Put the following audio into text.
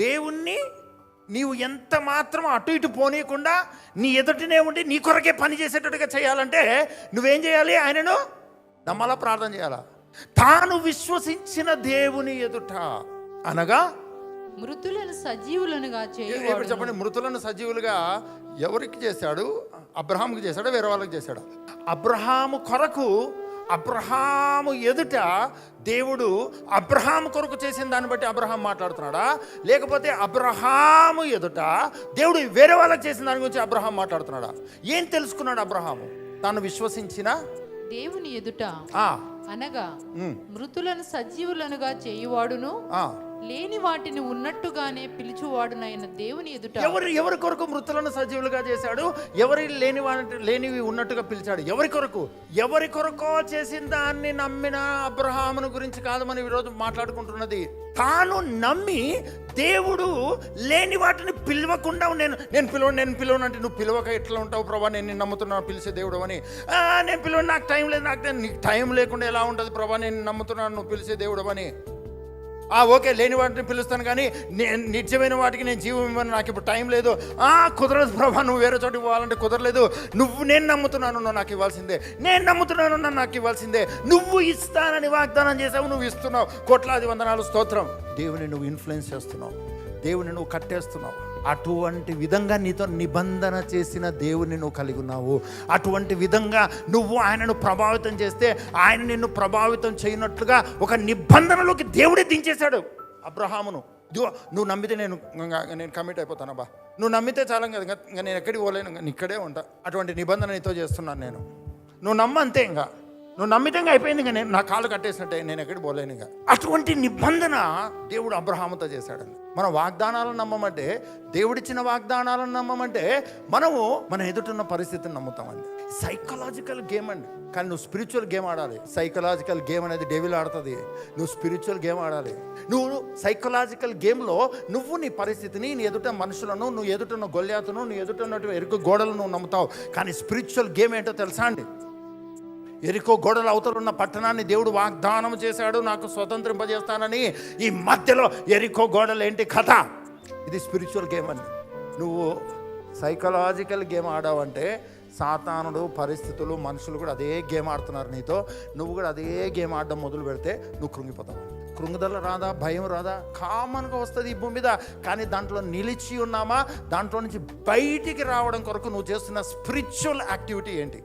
దేవుణ్ణి నీవు ఎంత మాత్రం అటు ఇటు పోనీయకుండా నీ ఎదుటినే ఉండి నీ కొరకే పని చేసేటట్టుగా చేయాలంటే నువ్వేం చేయాలి ఆయనను నమ్మలా ప్రార్థన చేయాలా? తాను విశ్వసించిన దేవుని ఎదుట అనగా మృతులను సజీవులనుగా ఇప్పుడు చెప్పండి? మృతులను సజీవులుగా ఎవరికి చేశాడు? అబ్రహాముకి చేశాడా? వేరే వాళ్ళకి చేశాడా? అబ్రహాము కొరకు అబ్రహాము ఎదుట దేవుడు అబ్రహాము కొరకు చేసిన దాన్ని బట్టి అబ్రహాం మాట్లాడుతున్నాడా? లేకపోతే అబ్రహాము ఎదుట దేవుడు వేరే వాళ్ళకి చేసిన దాని గురించి అబ్రహాం మాట్లాడుతున్నాడా? ఏం తెలుసుకున్నాడు అబ్రహాము? తాను విశ్వసించిన? దేవుని ఎదుట ఆ, అనగా మృతులను సజీవులనుగా చేయువాడును. లేని వాటిని ఉన్నట్టుగానే పిలుచువాడునైన దేవుని ఎదుట. ఎవరు ఎవరి కొరకు మృతులను సజీవులుగా చేశాడు? ఎవరి లేని వాటి లేనివి ఉన్నట్టుగా పిలిచాడు? ఎవరి కొరకు? ఎవరి కొరకో చేసిన దాన్ని నమ్మిన అబ్రహామును గురించి కాదు మనం ఈరోజు మాట్లాడుకుంటున్నది. తాను నమ్మి దేవుడు లేని వాటిని పిలవకుండా నేను నేను పిలవను నేను పిలవను అంటే నువ్వు పిలవక ఎట్లా ఉంటావు ప్రభా? నేను నమ్ముతున్నాను పిలిచే దేవుడు అని. నేను పిలవను నాకు టైం లేదు నాకు నీకు టైం లేకుండా ఎలా ఉంటుంది ప్రభా? నేను నమ్ముతున్నాను నువ్వు పిలిచే దేవుడు అని. ఆ ఓకే లేని వాటిని పిలుస్తాను కానీ నేను నిత్యమైన వాటికి నేను జీవం ఇవ్వను నాకు ఇప్పుడు టైం లేదు. ఆ కుదరదు ప్రభా నువ్వు వేరే చోటు పోవాలంటే కుదరలేదు. నువ్వు నేను నమ్ముతున్నాను నువ్వు నాకు ఇవ్వాల్సిందే. నేను నమ్ముతున్నాను నన్ను నాకు ఇవ్వాల్సిందే. నువ్వు ఇస్తానని వాగ్దానం చేసావు నువ్వు ఇస్తున్నావు. కోట్లాది వందనాలు స్తోత్రం. దేవుని నువ్వు ఇన్ఫ్లుయెన్స్ చేస్తున్నావు. దేవుని నువ్వు కట్టేస్తున్నావు. అటువంటి విధంగా నీతో నిబంధన చేసిన దేవుని నువ్వు కలిగి ఉన్నావు. అటువంటి విధంగా నువ్వు ఆయనను ప్రభావితం చేస్తే ఆయన నిన్ను ప్రభావితం చేయనట్లుగా ఒక నిబంధనలోకి దేవుడే దించేశాడు. అబ్రహామును. నువ్వు నమ్మితే నేను నేను కమిట్ అయిపోతానబ్బా నువ్వు నమ్మితే చాలా కదా ఇంకా నేను ఎక్కడికి పోలేను ఇక్కడే ఉంటా. అటువంటి నిబంధన నీతో చేస్తున్నాను నేను. నువ్వు నమ్మంతే ఇంకా. నువ్వు నమ్మితంగా అయిపోయింది ఇంకా నేను నా కాళ్ళు కట్టేసినట్టే నేను ఎక్కడికి పోలేను ఇంకా. అటువంటి నిబంధన దేవుడు అబ్రహాముతో చేశాడండి. మన వాగ్దానాలను నమ్మమంటే దేవుడిచ్చిన వాగ్దానాలను నమ్మమంటే మనము మన ఎదుటిన్న పరిస్థితిని నమ్ముతామండి. సైకలాజికల్ గేమ్ అండి. కానీ నువ్వు స్పిరిచువల్ గేమ్ ఆడాలి. సైకలాజికల్ గేమ్ అనేది డెవిల్ ఆడుతుంది. నువ్వు స్పిరిచువల్ గేమ్ ఆడాలి. నువ్వు సైకలాజికల్ గేమ్లో నువ్వు నీ పరిస్థితిని నీ ఎదుట మనుషులను నువ్వు ఎదుటన్న గొల్యాతును నువ్వు ఎదుటన్నటువంటి ఎరుకు గోడలు నువ్వు నమ్ముతావు. కానీ స్పిరిచువల్ గేమ్ ఏంటో తెలుసా అండి? ఎరికో గోడల అవతల ఉన్న పట్టణాన్ని దేవుడు వాగ్దానం చేశాడు నాకు స్వతంత్రింపజేస్తానని. ఈ మధ్యలో ఎరికో గోడలు ఏంటి కథ? ఇది స్పిరిచువల్ గేమ్ అని నువ్వు సైకలాజికల్ గేమ్ ఆడావంటే సాతానుడు పరిస్థితులు మనుషులు కూడా అదే గేమ్ ఆడుతున్నారు నీతో. నువ్వు కూడా అదే గేమ్ ఆడడం మొదలు పెడితే నువ్వు కృంగిపోతావు. కృంగుదల రాదా? భయం రాదా? కామన్గా వస్తుంది ఈ భూమి మీద. కానీ దాంట్లో నిలిచి ఉన్నామా? దాంట్లో నుంచి బయటికి రావడం కొరకు నువ్వు చేస్తున్న స్పిరిచువల్ యాక్టివిటీ ఏంటి?